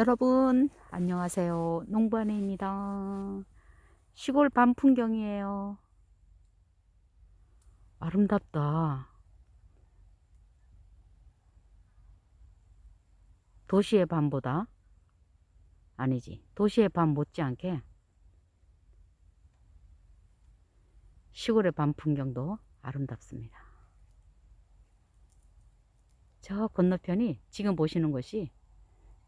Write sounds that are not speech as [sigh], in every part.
여러분 안녕하세요. 농부아내입니다. 시골 밤 풍경이에요. 아름답다. 도시의 밤보다? 아니지. 도시의 밤 못지않게 시골의 밤 풍경도 아름답습니다. 저 건너편이 지금 보시는 것이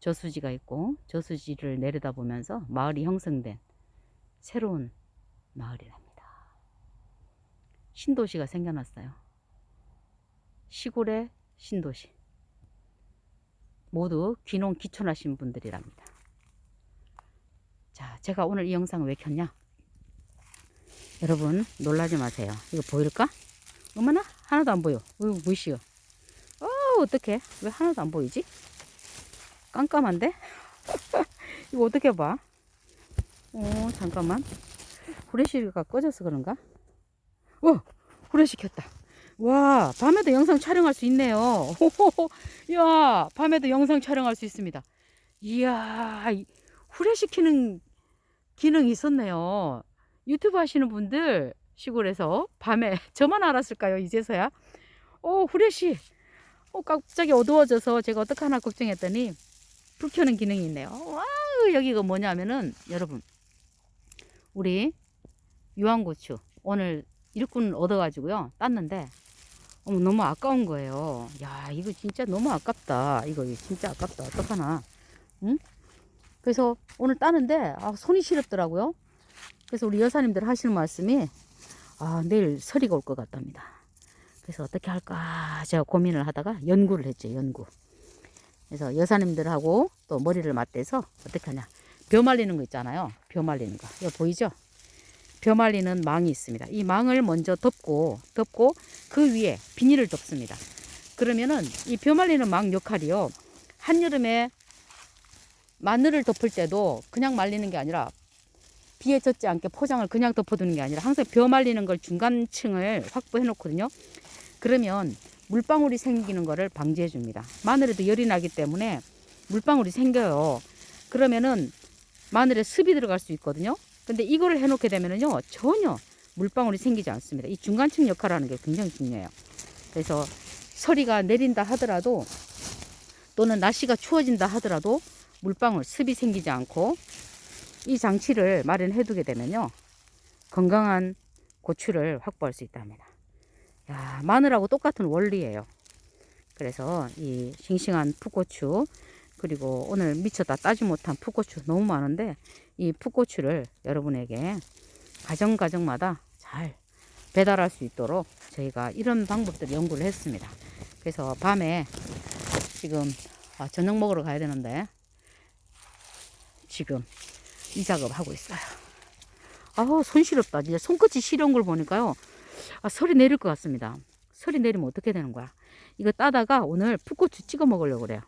저수지가 있고 저수지를 내려다보면서 마을이 형성된 새로운 마을이랍니다. 신도시가 생겨났어요. 시골의 신도시. 모두 귀농 기촌하신 분들이랍니다. 자, 제가 오늘 이 영상 왜 켰냐? 여러분 놀라지 마세요. 이거 보일까? 어머나 하나도 안 보여. 이거 뭐시여? 어 어떡해? 왜 하나도 안 보이지? 깜깜한데? [laughs] 이거 어떻게 봐? 어, 잠깐만. 후레쉬가 꺼져서 그런가? 어, 후레쉬 켰다. 와, 밤에도 영상 촬영할 수 있네요. [laughs] 호호호. 이야, 밤에도 영상 촬영할 수 있습니다. 이야, 이 후레쉬 키는 기능이 있었네요. 유튜브 하시는 분들 시골에서 밤에 [laughs] 저만 알았을까요? 이제서야? 어, 후레쉬. 어, 갑자기 어두워져서 제가 어떡하나 걱정했더니 불 켜는 기능이 있네요. 와, 여기가 뭐냐면은 여러분 우리 유황고추 오늘 일꾼 얻어가지고요 땄는데 어머 너무 아까운 거예요. 야 이거 진짜 너무 아깝다. 이거 진짜 아깝다. 어떡하나? 응? 그래서 오늘 따는데 아, 손이 시렵더라고요. 그래서 우리 여사님들 하시는 말씀이 아 내일 서리가 올 것 같답니다. 그래서 어떻게 할까 제가 고민을 하다가 연구를 했죠 연구. 그래서 여사님들하고 또 머리를 맞대서 어떻게 하냐. 벼 말리는 거 있잖아요. 벼 말리는 거. 이거 보이죠? 벼 말리는 망이 있습니다. 이 망을 먼저 덮고, 덮고 그 위에 비닐을 덮습니다. 그러면은 이 벼 말리는 망 역할이요. 한여름에 마늘을 덮을 때도 그냥 말리는 게 아니라 비에 젖지 않게 포장을 그냥 덮어두는 게 아니라 항상 벼 말리는 걸 중간층을 확보해 놓거든요. 그러면 물방울이 생기는 거를 방지해 줍니다. 마늘에도 열이 나기 때문에 물방울이 생겨요. 그러면은 마늘에 습이 들어갈 수 있거든요. 근데 이거를 해놓게 되면은요 전혀 물방울이 생기지 않습니다. 이 중간층 역할을 하는 게 굉장히 중요해요. 그래서 서리가 내린다 하더라도 또는 날씨가 추워진다 하더라도 물방울 습이 생기지 않고 이 장치를 마련해 두게 되면요 건강한 고추를 확보할 수 있답니다. 야, 마늘하고 똑같은 원리예요. 그래서 이 싱싱한 풋고추 그리고 오늘 미처 다 따지 못한 풋고추 너무 많은데 이 풋고추를 여러분에게 가정 가정마다 잘 배달할 수 있도록 저희가 이런 방법들 연구를 했습니다. 그래서 밤에 지금 아, 저녁 먹으러 가야 되는데 지금 이 작업 하고 있어요. 아우 손 시렵다. 이제 손끝이 시려운 걸 보니까요. 아, 설이 내릴 것 같습니다. 설이 내리면 어떻게 되는 거야? 이거 따다가 오늘 풋고추 찍어 먹으려고 그래요.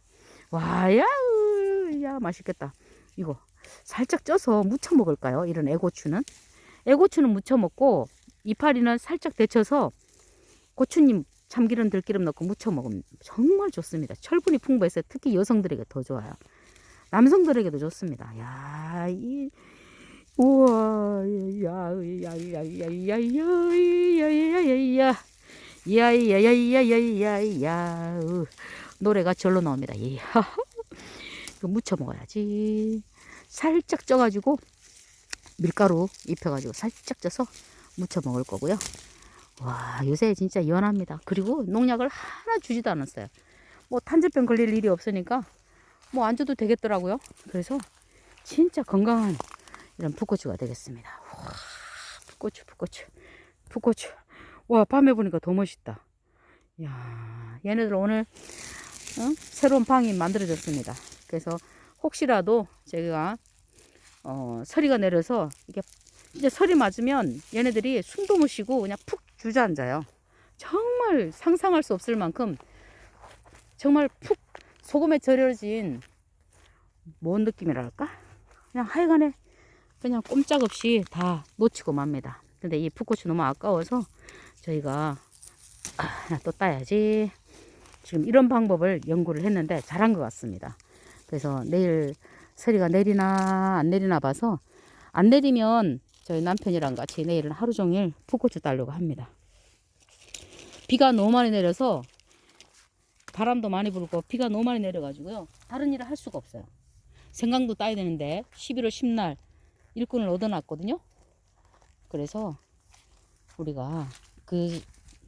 와, 야, 으, 야, 맛있겠다. 이거 살짝 쪄서 무쳐 먹을까요? 이런 애고추는? 애고추는 무쳐 먹고 이파리는 살짝 데쳐서 고추님 참기름 들기름 넣고 무쳐 먹으면 정말 좋습니다. 철분이 풍부해서 특히 여성들에게 더 좋아요. 남성들에게도 좋습니다. 야, 이 우와, 야, 야, 야, 야, 야, 야, 야, 야, 야, 야야 야야야야야야 노래가 절로 나옵니다. 야, 그 무쳐 먹어야지. 살짝 쪄가지고 밀가루 입혀가지고 살짝 쪄서 무쳐 먹을 거고요. 와, 요새 진짜 연합니다. 그리고 농약을 하나 주지도 않았어요. 뭐 탄저병 걸릴 일이 없으니까 뭐 안 줘도 되겠더라고요. 그래서 진짜 건강한 이런 풋고추가 되겠습니다. 와, 풋고추, 풋고추, 풋고추. 와, 밤에 보니까 더 멋있다. 야, 얘네들 오늘 어? 새로운 방이 만들어졌습니다. 그래서 혹시라도 제가 어, 서리가 내려서 이게 이제 서리 맞으면 얘네들이 숨도 못 쉬고 그냥 푹 주저앉아요. 정말 상상할 수 없을 만큼 정말 푹 소금에 절여진 뭔 느낌이랄까? 그냥 하여간에 그냥 꼼짝없이 다 놓치고 맙니다. 근데 이 풋고추 너무 아까워서 저희가 아, 또 따야지. 지금 이런 방법을 연구를 했는데 잘한 것 같습니다. 그래서 내일 서리가 내리나 안 내리나 봐서 안 내리면 저희 남편이랑 같이 내일은 하루 종일 풋고추 따려고 합니다. 비가 너무 많이 내려서 바람도 많이 불고 비가 너무 많이 내려가지고요. 다른 일을 할 수가 없어요. 생강도 따야 되는데 11월 10날 일꾼을 얻어놨거든요. 그래서 우리가 그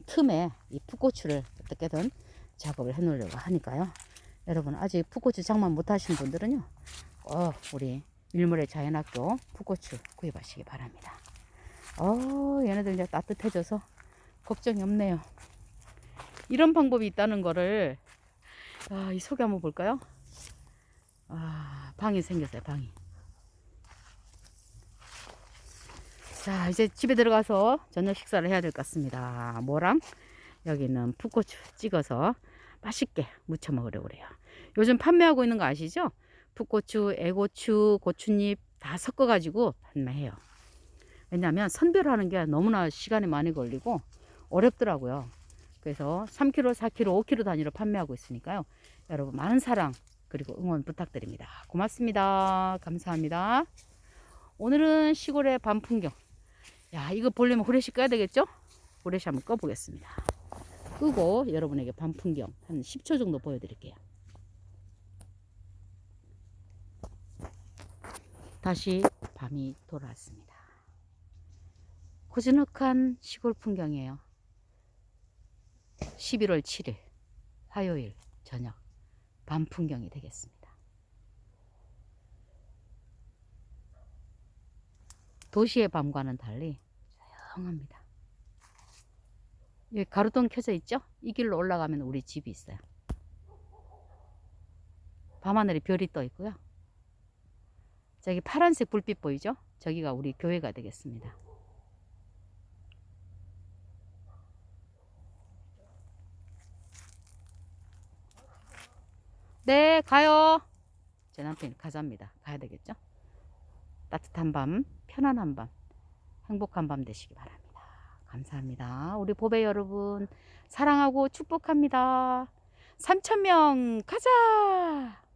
틈에 이 풋고추를 어떻게든 작업을 해 놓으려고 하니까요. 여러분 아직 풋고추 장만 못하신 분들은요. 꼭 우리 밀물의 자연학교 풋고추 구입하시기 바랍니다. 어 얘네들 이제 따뜻해져서 걱정이 없네요. 이런 방법이 있다는 거를 아, 이 속에 한번 볼까요? 아, 방이 생겼어요, 방이. 자, 이제 집에 들어가서 저녁 식사를 해야 될 것 같습니다. 뭐랑 여기는 풋고추 찍어서 맛있게 무쳐 먹으려고 그래요. 요즘 판매하고 있는 거 아시죠? 풋고추, 애고추, 고추잎 다 섞어 가지고 판매해요. 왜냐하면 선별하는 게 너무나 시간이 많이 걸리고 어렵더라고요. 그래서 3kg, 4kg, 5kg 단위로 판매하고 있으니까요. 여러분 많은 사랑 그리고 응원 부탁드립니다. 고맙습니다. 감사합니다. 오늘은 시골의 밤 풍경. 야, 이거 보려면 후레쉬 꺼야 되겠죠? 후레쉬 한번 꺼보겠습니다. 끄고 여러분에게 밤 풍경 한 10초 정도 보여드릴게요. 다시 밤이 돌아왔습니다. 고즈넉한 시골 풍경이에요. 11월 7일 화요일 저녁 밤 풍경이 되겠습니다. 도시의 밤과는 달리 조용합니다. 여기 가로등 켜져 있죠? 이 길로 올라가면 우리 집이 있어요. 밤하늘에 별이 떠 있고요. 저기 파란색 불빛 보이죠? 저기가 우리 교회가 되겠습니다. 네, 가요. 제 남편이 가자입니다. 가야 되겠죠? 따뜻한 밤, 편안한 밤, 행복한 밤 되시기 바랍니다. 감사합니다. 우리 보배 여러분, 사랑하고 축복합니다. 3,000명 가자!